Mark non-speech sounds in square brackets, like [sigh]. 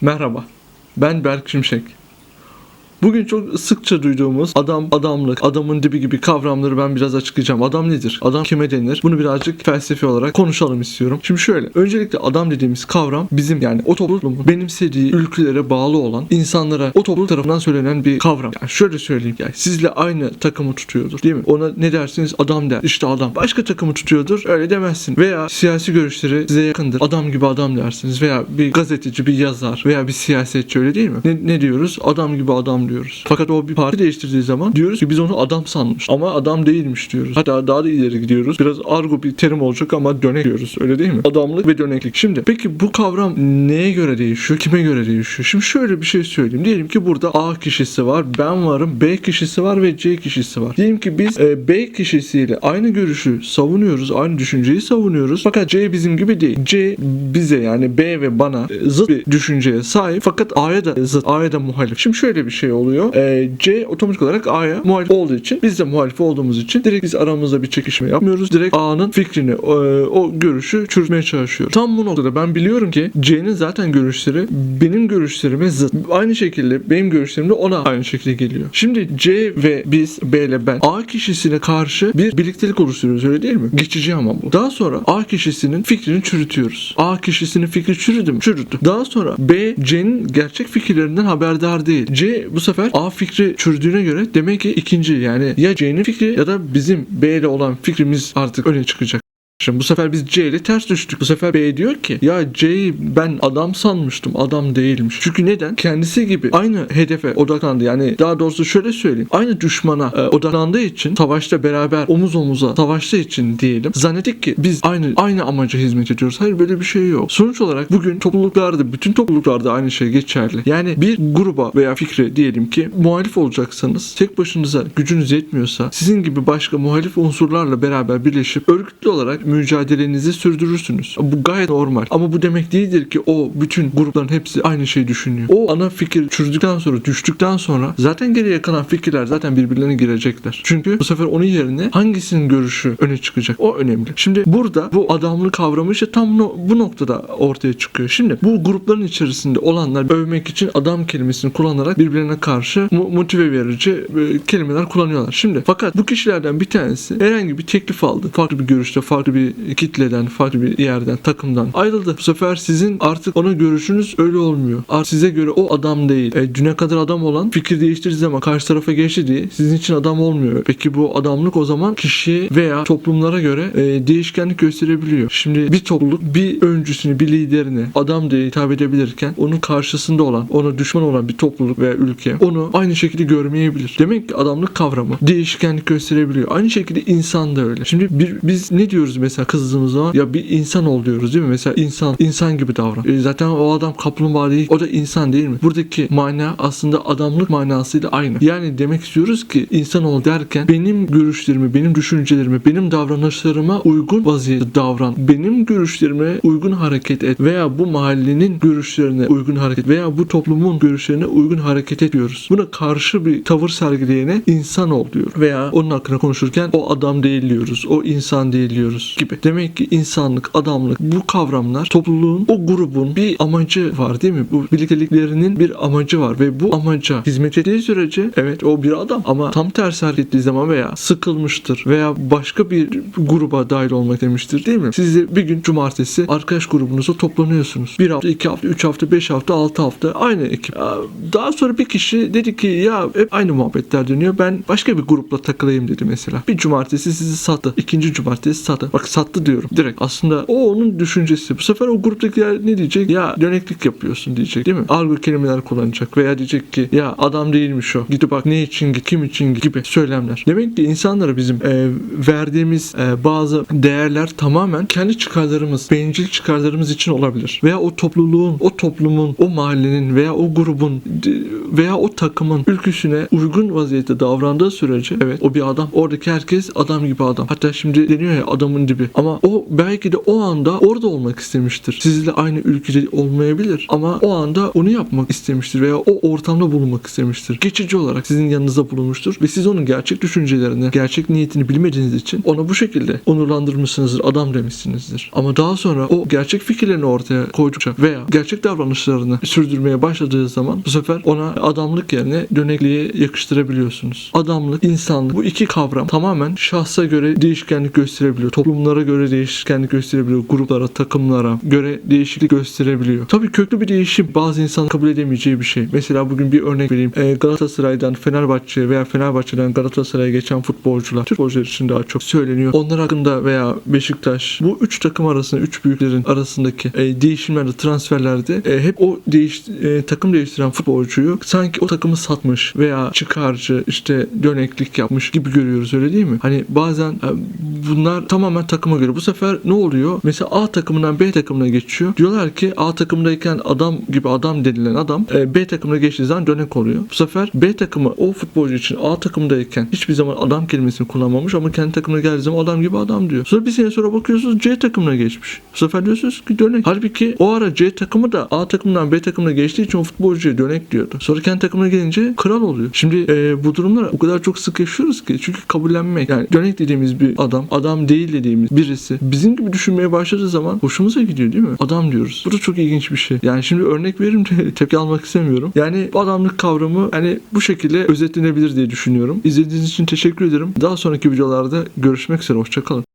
Merhaba, ben Berk Şimşek. Bugün çok sıkça duyduğumuz adam, adamlık, adamın dibi gibi kavramları ben biraz açıklayacağım. Adam nedir? Adam kime denir? Bunu birazcık felsefi olarak konuşalım istiyorum. Şimdi şöyle, öncelikle adam dediğimiz kavram bizim yani o toplumun benimsediği ülkelere bağlı olan insanlara o topluluk tarafından söylenen bir kavram. Yani şöyle söyleyeyim yani sizle aynı takımı tutuyordur değil mi? Ona ne dersiniz? Adam der. İşte adam. Başka takımı tutuyordur. Öyle demezsin. Veya siyasi görüşleri size yakındır. Adam gibi adam dersiniz. Veya bir gazeteci, bir yazar veya bir siyasetçi öyle değil mi? Ne, ne diyoruz? Adam gibi adam diyoruz. Fakat o bir parti değiştirdiği zaman diyoruz ki biz onu adam sanmış. Ama adam değilmiş diyoruz. Hatta daha da ileri gidiyoruz. Biraz argo bir terim olacak ama dönek diyoruz. Öyle değil mi? Adamlık ve döneklik. Şimdi peki bu kavram neye göre değişiyor? Kime göre değişiyor? Şimdi şöyle bir şey söyleyeyim. Diyelim ki burada A kişisi var, ben varım, B kişisi var ve C kişisi var. Diyelim ki biz e, B kişisiyle aynı görüşü savunuyoruz, aynı düşünceyi savunuyoruz. Fakat C bizim gibi değil. C bize yani B ve bana e, zıt bir düşünceye sahip fakat A'ya da zıt, A'ya da muhalif. Şimdi şöyle bir şey oluyor. E, C otomatik olarak A'ya muhalif olduğu için biz de muhalif olduğumuz için direkt biz aramızda bir çekişme yapmıyoruz. Direkt A'nın fikrini, e, o görüşü çürütmeye çalışıyoruz. Tam bu noktada ben biliyorum ki C'nin zaten görüşleri benim görüşlerime zıt. Aynı şekilde benim görüşlerim de ona aynı şekilde geliyor. Şimdi C ve biz B ile ben A kişisine karşı bir birliktelik oluşturuyoruz öyle değil mi? Geçici ama bu. Daha sonra A kişisinin fikrini çürütüyoruz. A kişisinin fikri çürüdü mü? Çürüdü. Daha sonra B C'nin gerçek fikirlerinden haberdar değil. C bu sefer A fikri çürüdüğüne göre demek ki ikinci yani ya C'nin fikri ya da bizim B ile olan fikrimiz artık öne çıkacak. Şimdi bu sefer biz C ile ters düştük. Bu sefer B diyor ki ya C'yi ben adam sanmıştım. Adam değilmiş. Çünkü neden? Kendisi gibi aynı hedefe odaklandı. Yani daha doğrusu şöyle söyleyeyim. Aynı düşmana e, odaklandığı için savaşta beraber omuz omuza savaştığı için diyelim. Zannettik ki biz aynı aynı amaca hizmet ediyoruz. Hayır böyle bir şey yok. Sonuç olarak bugün topluluklarda bütün topluluklarda aynı şey geçerli. Yani bir gruba veya fikre diyelim ki muhalif olacaksanız tek başınıza gücünüz yetmiyorsa sizin gibi başka muhalif unsurlarla beraber birleşip örgütlü olarak mücadelenizi sürdürürsünüz. Bu gayet normal. Ama bu demek değildir ki o bütün grupların hepsi aynı şeyi düşünüyor. O ana fikir çürüdükten sonra, düştükten sonra zaten geriye kalan fikirler zaten birbirlerine girecekler. Çünkü bu sefer onun yerine hangisinin görüşü öne çıkacak? O önemli. Şimdi burada bu adamlık kavramı işte tam no- bu noktada ortaya çıkıyor. Şimdi bu grupların içerisinde olanlar övmek için adam kelimesini kullanarak birbirlerine karşı motive verici e, kelimeler kullanıyorlar. Şimdi fakat bu kişilerden bir tanesi herhangi bir teklif aldı. Farklı bir görüşte, farklı bir kitleden, farklı bir yerden, takımdan ayrıldı. Bu sefer sizin artık ona görüşünüz öyle olmuyor. Artık size göre o adam değil. E, düne kadar adam olan fikir değiştirdiği zaman karşı tarafa geçti diye sizin için adam olmuyor. Peki bu adamlık o zaman kişiye veya toplumlara göre e, değişkenlik gösterebiliyor. Şimdi bir topluluk bir öncüsünü, bir liderini adam diye hitap edebilirken onun karşısında olan, ona düşman olan bir topluluk veya ülke onu aynı şekilde görmeyebilir. Demek ki adamlık kavramı değişkenlik gösterebiliyor. Aynı şekilde insan da öyle. Şimdi bir, biz ne diyoruz mesela kızdığımız zaman ya bir insan ol diyoruz değil mi? Mesela insan insan gibi davran. E, zaten o adam kaplumbağa değil. O da insan değil mi? Buradaki mana aslında adamlık manasıyla aynı. Yani demek istiyoruz ki insan ol derken benim görüşlerimi, benim düşüncelerimi, benim davranışlarıma uygun vaziyette davran. Benim görüşlerime uygun hareket et veya bu mahallenin görüşlerine uygun hareket veya bu toplumun görüşlerine uygun hareket ediyoruz. Buna karşı bir tavır sergileyene insan ol diyor. Veya onun hakkında konuşurken o adam değil diyoruz. O insan değil diyoruz gibi. Demek ki insanlık, adamlık bu kavramlar topluluğun, o grubun bir amacı var değil mi? Bu birlikteliklerinin bir amacı var ve bu amaca hizmet ettiği sürece evet o bir adam ama tam tersi hareket ettiği zaman veya sıkılmıştır veya başka bir gruba dahil olmak demiştir değil mi? Siz de bir gün cumartesi arkadaş grubunuzla toplanıyorsunuz. Bir hafta, iki hafta, üç hafta, beş hafta, altı hafta aynı ekip. Daha sonra bir kişi dedi ki ya hep aynı muhabbetler dönüyor. Ben başka bir grupla takılayım dedi mesela. Bir cumartesi sizi sattı. ikinci cumartesi sattı. Bak sattı diyorum direkt. Aslında o onun düşüncesi. Bu sefer o gruptakiler ne diyecek? Ya döneklik yapıyorsun diyecek değil mi? Argo kelimeler kullanacak veya diyecek ki ya adam değilmiş o. Gidip bak ne için kim için gibi söylemler. Demek ki insanlara bizim e, verdiğimiz e, bazı değerler tamamen kendi çıkarlarımız, bencil çıkarlarımız için olabilir. Veya o topluluğun, o toplumun, o mahallenin veya o grubun veya o takımın ülküsüne uygun vaziyette davrandığı sürece evet o bir adam. Oradaki herkes adam gibi adam. Hatta şimdi deniyor ya adamın dibi. Ama o belki de o anda orada olmak istemiştir. Sizinle aynı ülkede olmayabilir ama o anda onu yapmak istemiştir veya o ortamda bulunmak istemiştir. Geçici olarak sizin yanınızda bulunmuştur ve siz onun gerçek düşüncelerini, gerçek niyetini bilmediğiniz için ona bu şekilde onurlandırmışsınızdır, adam demişsinizdir. Ama daha sonra o gerçek fikirlerini ortaya koydukça veya gerçek davranışlarını sürdürmeye başladığı zaman bu sefer ona adamlık yerine dönekliği yakıştırabiliyorsunuz. Adamlık, insanlık bu iki kavram tamamen şahsa göre değişkenlik gösterebiliyor. Toplumlara göre değişkenlik gösterebiliyor. Gruplara, takımlara göre değişiklik gösterebiliyor. Tabii köklü bir değişim bazı insan kabul edemeyeceği bir şey. Mesela bugün bir örnek vereyim. Ee, Galatasaray'dan Fenerbahçe'ye veya Fenerbahçe'den Galatasaray'a geçen futbolcular, Türk futbolcular için daha çok söyleniyor. Onlar hakkında veya Beşiktaş bu üç takım arasında, üç büyüklerin arasındaki e, değişimlerde, transferlerde e, hep o değiş, e, takım değiştiren futbolcuyu sanki o takımı satmış veya çıkarcı, işte döneklik yapmış gibi görüyoruz öyle değil mi? Hani bazen e, bunlar tamamen takıma göre. Bu sefer ne oluyor? Mesela A takımından B takımına geçiyor. Diyorlar ki A takımdayken adam gibi adam denilen adam e, B takımına geçtiği zaman dönek oluyor. Bu sefer B takımı o futbolcu için A takımdayken hiçbir zaman adam kelimesini kullanmamış ama kendi takımına geldiği zaman adam gibi adam diyor. Sonra bir sene sonra bakıyorsunuz C takımına geçmiş. Bu sefer diyorsunuz ki dönek. Halbuki o ara C takımı da A takımından B takımına geçtiği için o futbolcuya dönek diyordu. Sonra kendi takımına gelince kral oluyor. Şimdi e, bu durumlar o kadar çok sık yaşıyoruz ki çünkü kabullenmek yani dönek dediğimiz bir adam adam değil dediğimiz birisi bizim gibi düşünmeye başladığı zaman hoşumuza gidiyor değil mi? Adam diyoruz. Bu da çok ilginç bir şey. Yani şimdi örnek veririm [laughs] de tepki almak istemiyorum. Yani adamlık kavramı hani bu şekilde özetlenebilir diye düşünüyorum. İzlediğiniz için teşekkür ederim. Daha sonraki videolarda görüşmek üzere. Hoşçakalın.